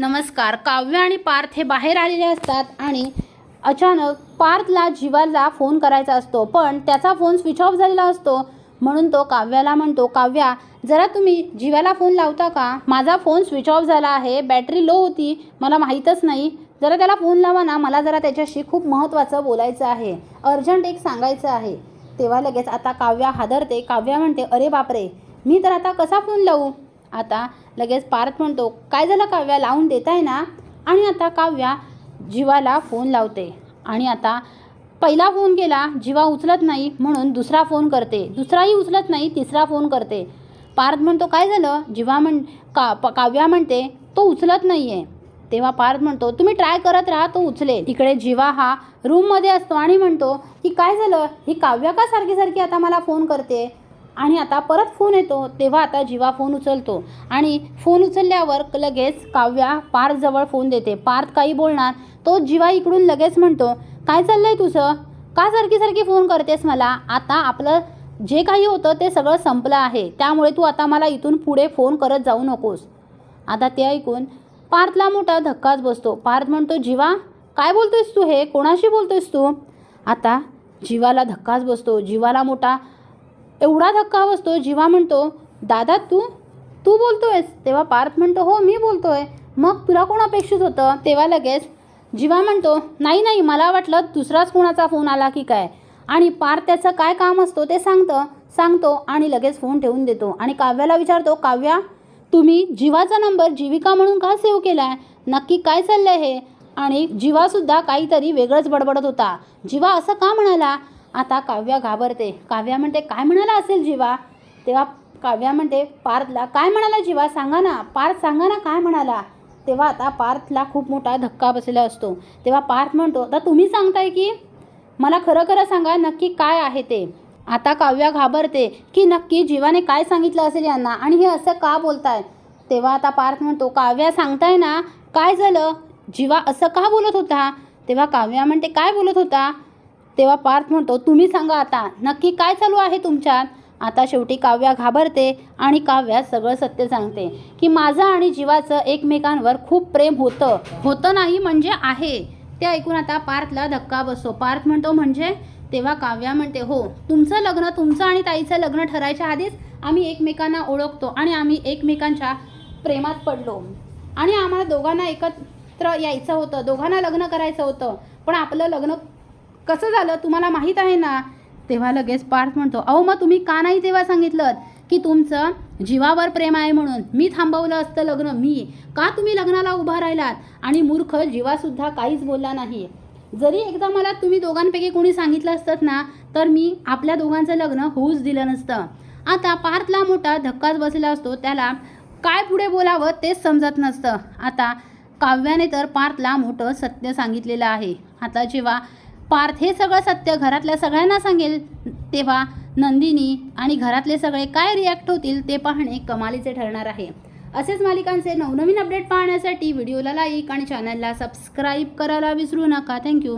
नमस्कार काव्य आणि पार्थ हे बाहेर आलेले असतात आणि अचानक पार्थला जीवाला फोन करायचा असतो. पण त्याचा फोन स्विच ऑफ झालेला असतो. म्हणून तो काव्याला म्हणतो काव्या जरा तुम्ही जीवाला फोन लावता का? माझा फोन स्विच ऑफ झाला आहे. बॅटरी लो होती. मला माहीतच नाही. जरा त्याला फोन लावा ना. मला जरा त्याच्याशी खूप महत्त्वाचं बोलायचं आहे. अर्जंट एक सांगायचं आहे. तेव्हा लगेच आता काव्या हादरते. काव्या म्हणते अरे बापरे! मी तर आता कसा फोन लावू? आता लगेच पार्थ म्हणतो काय झालं काव्या? लावून देताय ना? आणि आता काव्या जीवाला फोन लावते. आणि आता पहिला फोन केला जीवा उचलत नाही म्हणून दुसरा फोन करते. दुसराही उचलत नाही तिसरा फोन करते. पार्थ म्हणतो काय झालं? जीवा म्हण का काव्या म्हणते तो उचलत नाही आहे तेव्हा पार्थ म्हणतो तुम्ही ट्राय करत राहा तो उचले तिकडे जीवा हा रूममध्ये असतो आणि म्हणतो की काय झालं? ही काव्या का सारखी सारखी आता मला फोन करते? आणि आता परत फोन येतो तेव्हा आता जीवा फोन उचलतो. आणि फोन उचलल्यावर लगेच काव्या पार्थजवळ फोन देते. पार्थ काही बोलणार तो जीवा इकडून लगेच म्हणतो काय चाललंय तुझं? का सारखी सारखी फोन करतेस मला? आता आपलं जे काही होतं ते सगळं संपलं आहे. त्यामुळे तू आता मला इथून पुढे फोन करत जाऊ नकोस. आता ते ऐकून पार्थला मोठा धक्काच बसतो. पार्थ म्हणतो जीवा काय बोलतोयस तू हे? कोणाशी बोलतोयस तू? आता जीवाला धक्काच बसतो. जीवाला मोठा एवढा धक्का बसतो जीवा म्हणतो दादा तू तू बोलतोयस. तेव्हा पार्थ म्हणतो हो मी बोलतोय. मग तुला कोण अपेक्षित होतं? तेव्हा लगेच जीवा म्हणतो नाही नाही मला वाटलं दुसराच कोणाचा फोन आला की काय? आणि पार्थ त्याचं काय काम असतो ते सांगतं सांगतो आणि लगेच फोन ठेवून देतो. आणि काव्याला विचारतो काव्या तुम्ही जीवाचा नंबर जीविका म्हणून का सेव्ह केला आहे नक्की काय चाललं आहे हे? आणि जीवासुद्धा काहीतरी वेगळंच बडबडत होता. जीवा असं का म्हणाला? आता काव्या घाबरते. काव्या म्हणते काय म्हणाला असेल जीवा? तेव्हा काव्या म्हणते पार्थला काय म्हणाला जीवा? सांगा ना. पार्थ सांगा ना काय म्हणाला? तेव्हा आता पार्थला खूप मोठा धक्का बसलेला असतो. तेव्हा पार्थ म्हणतो आता तुम्ही सांगताय की? मला खरं खरं सांगा नक्की काय आहे ते. आता काव्या घाबरते की नक्की जीवाने काय सांगितलं असेल यांना आणि हे असं का बोलताय? तेव्हा आता पार्थ म्हणतो काव्या सांगताय ना काय झालं? जीवा असं का बोलत होता? तेव्हा काव्या म्हणते काय बोलत होता? तेव्हा पार्थ म्हणतो तुम्ही सांगा आता नक्की काय चालू आहे तुमच्यात? आता शेवटी काव्या घाबरते आणि काव्या सगळं सत्य सांगते की माझं आणि जीवाचं एकमेकांवर खूप प्रेम होतं. होतं नाही म्हणजे आहे. ते ऐकून आता पार्थला धक्का बसतो. पार्थ म्हणतो म्हणजे? तेव्हा काव्या म्हणते हो तुमचं लग्न तुमचं आणि ताईचं लग्न ठरायच्या आधीच आम्ही एकमेकांना ओळखतो आणि आम्ही एकमेकांच्या प्रेमात पडलो. आणि आम्हाला दोघांना एकत्र यायचं होतं दोघांना लग्न करायचं होतं. पण आपलं लग्न कसं झालं तुम्हाला माहीत आहे ना? तेव्हा लगेच पार्थ म्हणतो अहो मग तुम्ही का नाही तेव्हा सांगितलं की तुमचं जीवावर प्रेम आहे म्हणून? मी थांबवलं असतं लग्न मी. का तुम्ही लग्नाला उभा राहिलात? आणि मूर्ख जीवासुद्धा काहीच बोलला नाही. जरी एकदा मला तुम्ही दोघांपैकी कोणी सांगितलं असतं ना तर मी आपल्या दोघांचं लग्न होऊच दिलं नसतं. आता पार्थला मोठा धक्काच बसला असतो त्याला काय पुढे बोलावं तेच समजत नसतं. आता काव्याने तर पार्थला मोठं सत्य सांगितलेलं आहे. आता जेव्हा पार्थ हे सगळं सत्य घरातल्या सगळ्यांना सांगेल. तेव्हा नंदिनी आणि घरातले सगळे काय रिॲक्ट होतील ते पाहणे कमालीचे ठरणार आहे. असेच मालिकांचे नवनवीन अपडेट पाहण्यासाठी व्हिडिओला लाईक आणि चॅनलला सबस्क्राईब करायला विसरू नका. थँक्यू